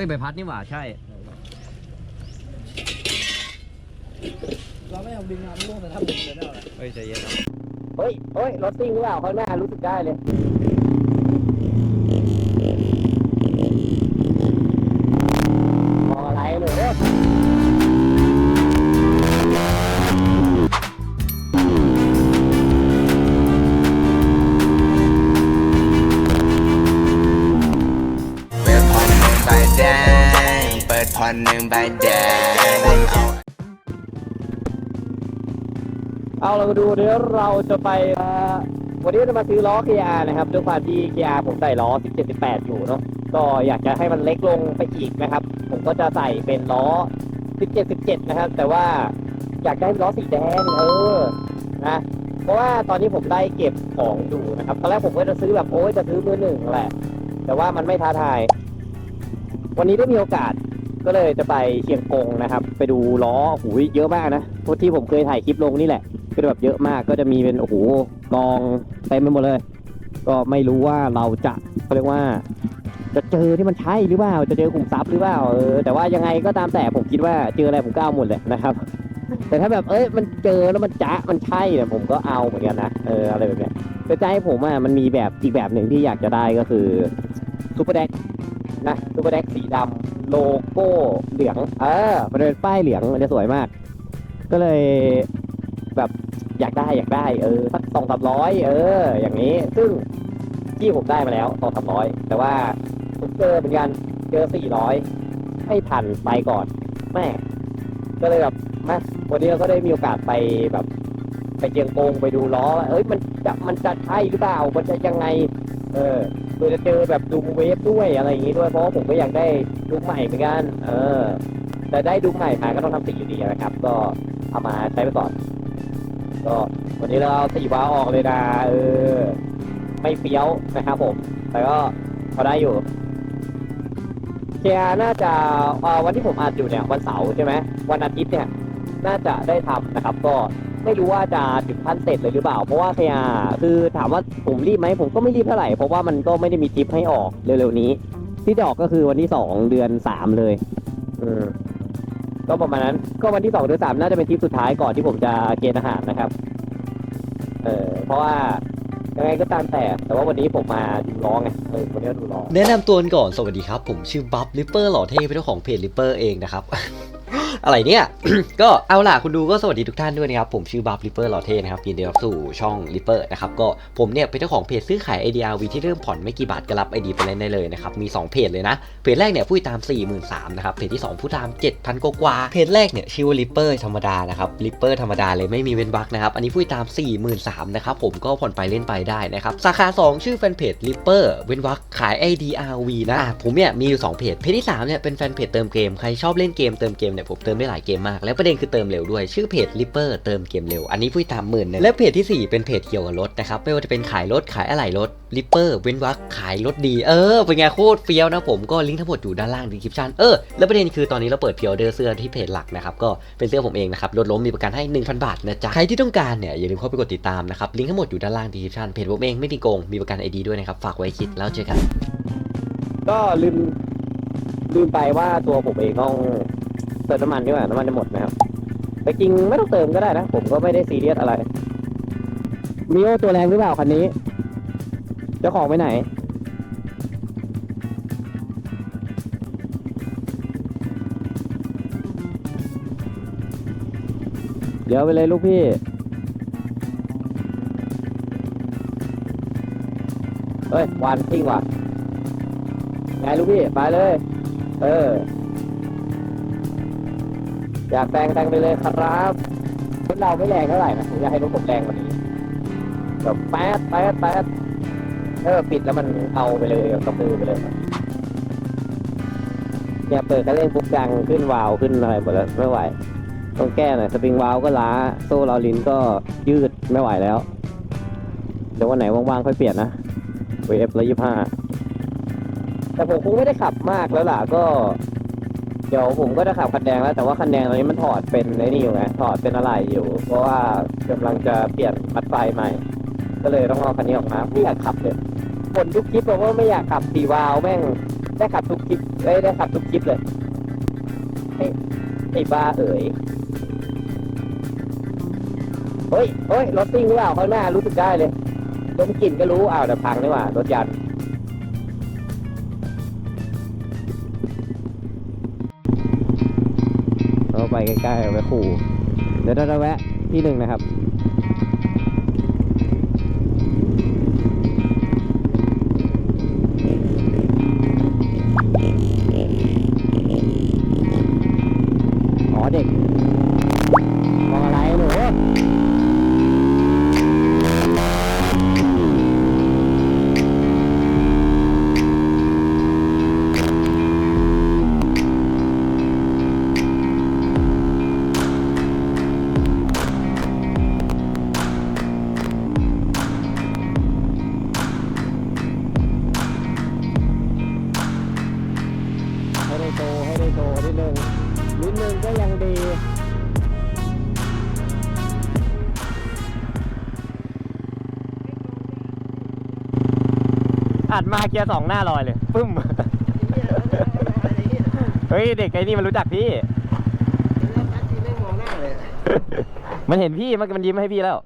ฮ้ยใบพัดนี่หว่าใช่ เราไม่เอาดึงน้ำร่วงแต่ถ้าดึงเลยได้หรอเฮ้ยใจเย็นเฮ้ยเฮ้ยรถซิ่งหรือเปล่าข้างหน้ารู้สึกได้เลย เอนหนึ่งใบแดงเอาเอาเรามาดูเดี๋ยวเราจะไปเอ่อวันนี้จะมาซื้อล้อ KR นะครับด้วยความที่ KR ผมใส่ล้อ 17 18 อยู่เนาะก็อยากจะให้มันเล็กลงไปอีกนะครับ ผมก็จะใส่เป็นล้อ 17 17 นะครับ แต่ว่าอยากได้ล้อสีแดงเออนะเพราะว่าตอนนี้ผมได้เก็บของอยู่นะครับตอนแรกผมก็จะซื้อแบบโอ้ยจะซื้อมือหนึ่งแหละ แต่ว่ามันไม่ท้าทาย วันนี้ได้มีโอกาส ก็เลยจะไปเชียงกงนะครับ ไปดูล้อหูยเยอะมากนะพวกที่ผมเคยถ่ายคลิปลงนี่แหละก็แบบเยอะมากก็จะมีเป็นโอ้โหกองเต็มไปหมดเลย ก็ไม่รู้ว่าเราจะเขาเรียกว่า จะเจอที่มันใช่หรือเปล่าจะเจอกลุ่มทรัพย์หรือเปล่าเออแต่ว่ายังไงก็ตามแต่ผมคิดว่าเจออะไรผมก็เอาหมดเลยนะครับ แต่ถ้าแบบเอ้ยมันเจอแล้วมันจะมันใช่เนี่ยผมก็เอาเหมือนกันนะเอออะไรแบบเนี้ยแต่ใจผมอะมันมีแบบอีกแบบหนึ่งที่อยากจะได้ก็คือซูเปอร์แดกนะซูเปอร์แดกสีดำ โลโก้เหลืองเออมันเป็นป้ายเหลืองมันจะสวยมาก ก็เลยแบบอยากได้อยากได้ เออสักสองสามร้อยเออ อย่างนี้ ซึ่งที่ผมได้มาแล้วสองสามร้อยแต่ว่าผมเจอเหมือนกันเจอสี่ร้อยไม่ทันไปก่อนแม่ก็เลยแบบมาวันนี้เราก็ได้มีโอกาสไปแบบไปเจียงกงไปดูล้อว่าเอ้ยมันจะมันจะใช่หรือเปล่ามันจะยังไง เออ โดยจะเจอแบบดูเวฟด้วยอะไรอย่างนี้ด้วยเพราะว่าผมก็อยากได้ดูใหม่เหมือนกันเออ แต่ได้ดูใหม่มาก็ต้องทำสีอยู่ดีนะครับ ก็เอามาใช้ไปก่อนก็วันนี้เราเอาสีว้าออกเลยนะเออ ไม่เฟี้ยวนะครับผม แต่ก็พอได้อยู่เคียน่าจะวันที่ผมอัดอยู่เนี่ยวันเสาร์ใช่ไหมวันอาทิตย์เนี่ย น่าจะได้ทำนะครับ ก็ ไม่รู้ว่าจะถึงขั้นเสร็จเลยหรือเปล่า เพราะว่าเคียคือถามว่าผมรีบไหมผมก็ไม่รีบเท่าไหร่ เพราะว่ามันก็ไม่ได้มีทริปให้ออกเร็วๆนี้ ที่จะออกก็คือวันที่สองเดือนสามเลยอืมก็ประมาณนั้น ก็วันที่สองเดือนสามน่าจะเป็นทริปสุดท้ายก่อนที่ผมจะเกณฑ์อาหารนะครับ เออเพราะว่ายังไงก็ตามแต่ แต่ว่าวันนี้ผมมาดูร้องไงเออวันนี้ดูร้อง แนะนำตัวกันก่อน สวัสดีครับ ผมชื่อบัฟลิปเปอร์หล่อเท่เป็นเจ้าของเพจลิปเปอร์เองนะครับ อะไรเนี่ย ก็เอาล่ะคุณดูก็สวัสดีทุกท่านด้วยนะครับผมชื่อบัฟลิปเปอร์ลอเท่นะครับยินดีรับสู่ช่องลิปเปอร์นะครับก็ผมเนี่ยเป็นเจ้าของเพจซื้อขาย IDRV ที่เริ่มผ่อนไม่กี่บาทก็รับ ID ไปเล่นได้เลยนะครับมี 2 เพจเลยนะ เพจแรกเนี่ยผู้ติดตาม 43,000นะครับเพจที่ 2 ผู้ตาม 7,000 กว่าเพจแรกเนี่ยชื่อว่าลิปเปอร์ธรรมดานะครับลิปเปอร์ธรรมดาเลยไม่มีเว้นวรรคนะครับอันนี้ผู้ติดตาม 43,000นะครับผมก็ผ่อนไปเล่นไปได้นะครับสาขา 2 ชื่อแฟนเพจลิปเปอร์เว้นวรรคขาย IDRV นะอะผมเนี่ยมีอยู่2เพจเพจที่3เนี่ยเป็นแฟนเพจเติมเกมใครชอบเล่นเกมเติมเกมเนี่ยผมเติมได้หลายเกมมาก และประเด็นคือเติมเร็วด้วย ชื่อเพจลิปเปอร์เติมเกมเร็ว อันนี้ผู้ติดตามหมื่นนึงและเพจทีสี่ 4 เป็นเพจเกี่ยวกับรถนะครับ ไม่ว่าจะเป็นขายรถ ขายอะไหล่รถลิปเปอร์เว้นวรรคขายรถดี เออ เป็นไงโคตรเฟี้ยวนะผม ก็ลิงก์ทั้งหมดอยู่ด้านล่างดีคริปชันเออ แล้วประเด็นคือตอนนี้เราเปิดพิออเดอร์เสื้อที่เพจหลักนะครับ ก็เป็นเสื้อผมเองนะครับลดล้มมีประกันให้ 1,000 บาทนะจ๊ะ ใครที่ต้องการเนี่ยอย่าลืมเข้าไปกดติดตามนะครับลิงก์ทั้งหมดอยู่ด้านล่างดีคริปชันเพจผมเองไม่มีโกงมีประกันไอดีด้วยนะครับฝากไว้คิดแล้วเจอกันก็ลืมลืมไปว่าตัวผมเองต้อง เติมน้ำมันด้วยน้ำมันจะหมดนะครับแต่จริงไม่ต้องเติมก็ได้นะ ผมก็ไม่ได้ซีเรียสอะไรมีโอตัวแรงหรือเปล่าคันนี้เจ้าของไปไหน เดี๋ยวไปเลยลูกพี่ เฮ้ยวันทิ้งว่ะไงลูกพี่ ไปเลย เออ อยากแต่งแต่งไปเลยครับรถเราไม่แรงเท่าไหร่นะผมอยากให้รถผมแรงกว่านี้แบบแป๊ดแป๊ดแป๊ดเออปิดแล้วมันเอาไปเลยกับมือไปเลยเนี่ยเปิดก็เล่นปุ๊บดังขึ้นวาวขึ้นอะไรหมดแล้วไม่ไหวต้องแก้หน่อยสปริงวาวก็ล้าโซ่เราลิ้นก็ยืดไม่ไหวแล้ว เดี๋ยววันไหนว่างๆค่อยเปลี่ยนนะ VF ร้อยยี่ห้าแต่ผมคงไม่ได้ขับมากแล้วล่ะก็ เดี๋ยวผมก็จะขับคันแดงแล้วแต่ว่าคันแดงตอนนี้มันถอดเป็นไอ้นี่อยู่ไงถอดเป็นอะไรอยู่ เพราะว่ากำลังจะเปลี่ยนมัดไฟใหม่ ก็เลยต้องเอาคันนี้ออกมาไม่อยากขับเลยคนทุกคลิปบอกว่าไม่อยากขับสีวาวแม่งได้ขับทุกคลิปเอ้ยได้ขับทุกคลิปเลยไอ้ไอ้บ้าเอ๋ยเฮ้ยเฮ้ยรถซิ่งหรือเปล่าข้างหน้ารู้สึกได้เลยดมกลิ่นก็รู้อ้าวแต่พังนี่หว่ารถยัน ใกล้ๆไปขู่ เดี๋ยวเราจะแวะที่หนึ่งนะครับ ได้โตให้ได้โตนิดนึงนิดนึงก็ยังดีอัดมาเกียร์สองหน้าลอยเลยปึ้ม เฮ้ยเด็กไอ้นี่มันรู้จักพี่ มันเห็นพี่มันมันยิ้มให้พี่แล้ว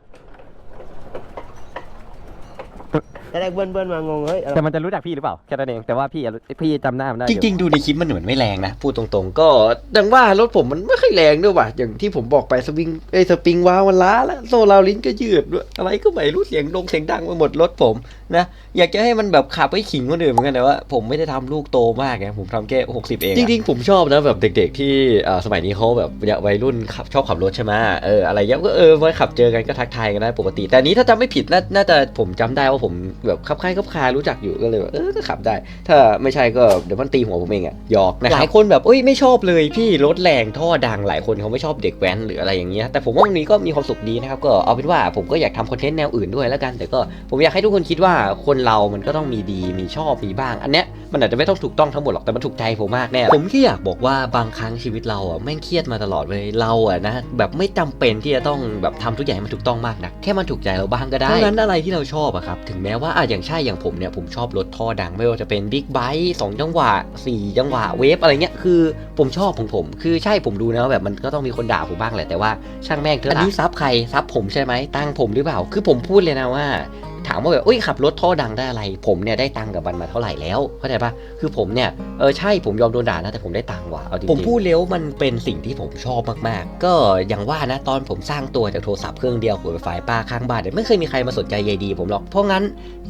แรกเบิ้ลเบิ้ลมางงเฮ้ยแต่มันจะรู้จักพี่หรือเปล่าแค่นั้นเองแต่ว่าพี่อะพี่จำหน้ามันได้อจยู่ ริง ๆ ดูในคลิปมันเหมือนไม่แรงนะพูดตรงๆ ก็ดังว่ารถผมมันไม่ค่อยแรงด้วยว่ะอย่างที่ผมบอกไปสวิงเอ้ยสปริงว้าวมันล้าแล้วโซลาร์ลิ้นก็ยืดด้วยอะไรก็ไม่รู้เสียงดงเสียงดังไปหมดรถผม นะอยากจะให้มันแบบขับไปขิงคนอื่นเหมือนกันแต่ว่าผมไม่ได้ทำลูกโตมากไงผมทำแค่60เองอะจริงๆผมชอบนะแบบเด็ก ๆ ที่อ่าสมัยนี้เขาแบบวัยรุ่นขับชอบขับรถใช่ไหมเอออะไรเงี้ยก็เออมาขับเจอกันก็ทักทายกันได้ปกติ แต่อันนี้ถ้าจำไม่ผิดน่าน่าจะผมจำได้ว่าผมแบบขับคล้ายขับคารู้จักอยู่ก็เลยแบบเออก็ขับได้ ถ้าไม่ใช่ก็เดี๋ยวมันตีหัวผมเองอะหยอกนะหลายคนแบบเอ้ยไม่ชอบเลยพี่รถแรงท่อดังหลายคนเขาไม่ชอบเด็กแว้นหรืออะไรอย่างเงี้ยแต่ผมว่าวันนี้ก็มีความสุขดีนะครับก็เอาเป็นว่าผมก็อยากทำคอนเทนต์แนวอื่นด้วยแล้วกัน แต่ก็ผมอยากให้ทุกคนคิดว่าคนเรามันก็ต้องมีดีมีชอบมีบ้าง อันเนี้ยมันอาจจะไม่ต้องถูกต้องทั้งหมดหรอกแต่มันถูกใจผมมากแน่ผมแค่อยากบอกว่าบางครั้งชีวิตเราอะแม่งเครียดมาตลอดเลยเราอะนะแบบไม่จำเป็นที่จะต้องแบบทำทุกอย่างให้มันถูกต้องมากนะแค่มันถูกใจเราบ้างก็ได้เพราะงั้นอะไรที่เราชอบอะครับถึงแม้ว่าอะอย่างใช่อย่างผมเนี่ยผมชอบรถท่อดังไม่ว่าจะเป็นบิ๊กไบค์สองจังหวะสี่จังหวะเวฟอะไรเงี้ยคือผมชอบของผม คือใช่ผมดูนะว่าแบบมันก็ต้องมีคนด่าผมบ้างแหละแต่ว่าช่างแม่งเถอะอันนี้ซับใครซับผมใช่ไหมตังค์ผมหรือเปล่า คือผมพูดเลยนะว่า ถามว่าแบบเอ้ยขับรถท่อดังได้อะไร ผมเนี่ยได้ตังค์กับมันมาเท่าไหร่แล้วเข้าใจปะคือผมเนี่ยเออใช่ผมยอมโดนด่านะแต่ผมได้ตังค์ว่ะเอาจริงๆผมพูดแล้วมันเป็นสิ่งที่ผมชอบมากๆ ก็อย่างว่านะตอนผมสร้างตัวจากโทรศัพท์เครื่องเดียวหัวไฟฟ้าป้าข้างบ้านเนี่ยไม่เคยมีใครมาสนใจใยดี ผมหรอกเพราะงั้น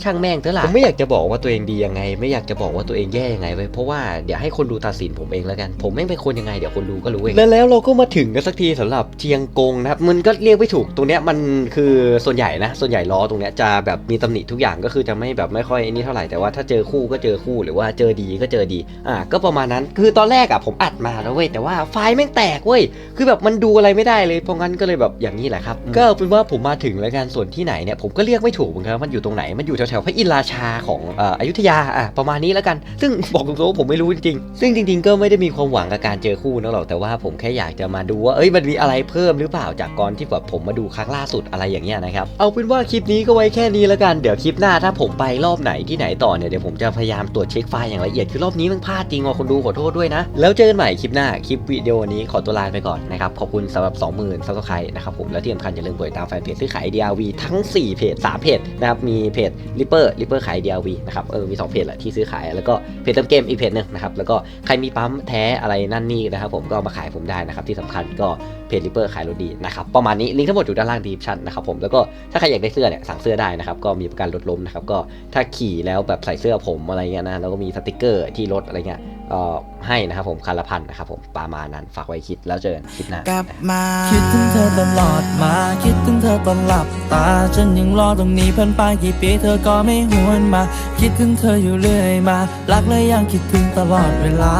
ช่างแม่งเถอะล่ะผมไม่อยากจะบอกว่าตัวเองดียังไง ไม่อยากจะบอกว่าตัวเองแย่ยังไงไว้ยเพราะว่าเดี๋ยวให้คนดูตัดสินผมเองแล้วกัน ผมไม่งเป็นคนยังไงเดี๋ยวคนดูก็รู้เองแล้วแล้วเราก็มาถึงกันสักทีสำหรับเชียงกงนะครับมันก็เรียกไม่ถูกตรงเนี้ยมันคือส่วนใหญ่นะส่วนใหญ่ล้อตรงเนี้ยจะแบบมีตำหนิทุกอย่างก็คือจะไม่แบบไม่ค่อยไอ้นี่เท่าไหร่แต่ว่าถ้าเจอคู่ก็เจอคู่หรือว่าเจอดีก็เจอดี อ่า ก็ประมาณนั้นคือตอนแรกอะผมอัดมาแล้วเว้ยแต่ว่าไฟล์แม่งแตกเว้ยคือแบบมันดูอะไรไม่ได้เลยเพราะงั้นก็เลยแบบอย่างนี้แหละครับก็เอาเป็นว่าผมมาถึงแล้วกันส่วนที่ไหนเนี่ยผมก็เรียกไม่ถูกเหมือนกันว่ามันอยู่ตรงไหนมันอยู่แถวๆพระอินทราชาของเอ่ออยุธยาอะประมาณนี้แล้วกัน ซึ่งบอกตรงๆว่าผมไม่รู้จริงๆซึ่งจริง ๆ ก็ไม่ได้มีความหวังกับการเจอคู่นะหรอกแต่ว่าผมแค่อยากจะมาดูว่าเอ้ยมันมีอะไรเพิ่มหรือเปล่าจากก่อนที่แบบผมมาดูครั้งล่าสุดอะไรอย่างเงี้ยนะครับเอาเป็นว่าคลิปนี้ก็ไว้แค่นี้แล้วกันเดี๋ยวคลิปหน้าถ้าผมไปรอบไหนที่ไหนต่อเนี่ยเดี๋ยวผมจะพยายามตรวจเช็คไฟล์อย่างละเอียดคือรอบนี้มันพลาดจริงว่ะคนดูขอโทษด้วยนะ แล้วเจอกันใหม่คลิปหน้าคลิปวิดีโอนี้ขอตัวลาไปก่อนนะครับขอบคุณสำหรับ 20,000ซับสไครต์นะครับผมและที่สำคัญอย่าลืมกดติดตามแฟนเพจซื้อขาย DRV ทั้ง 4 เพจ 3 เพจนะครับมีเพจ Ripper Ripper ขาย DRV นะครับเออมี 2 เพจแหละที่ซื้อขายแล้วก็เพจเติมเกมอีกเพจหนึงนะครับแล้วก็ใครมีปั๊มแท้อะไรนั่นนี่นะครับผมก็มาขายผมได้นะครับที่สำคัญก็เพจ Ripper ขายรถดีนะครับประมาณนี้ลิงก์ทั้งหมดอยู่ด้านล่างดีชั่นนะครับผมแล้วก็ถ้าใครอยากได้เสื้อเนี่ยสั่งเสื้อได้นะครับก็มีประกันรถล้มนะครับก็ถ้าขี่แล้วแบบใส่เสื้อผมอะไรเงี้ยนะแล้วก็มีสติกเกอร์ที่รถอะไรเงี้ยเอ่อให้นะครับผมคันละพันนะครับผมประมาณนั้นฝากไว้คิดแล้วเจอกันคลิปหน้ากลับมาคิดถึงเธอตลอดมาคิดถึงเธอตอนหลับตาฉันยังรอตรงนี้เพิ่นไปกี่ปีเธอก็ไม่หวนมา คิดถึงเธออยู่เรื่อยมารักและยังคิดถึงตลอดเวลา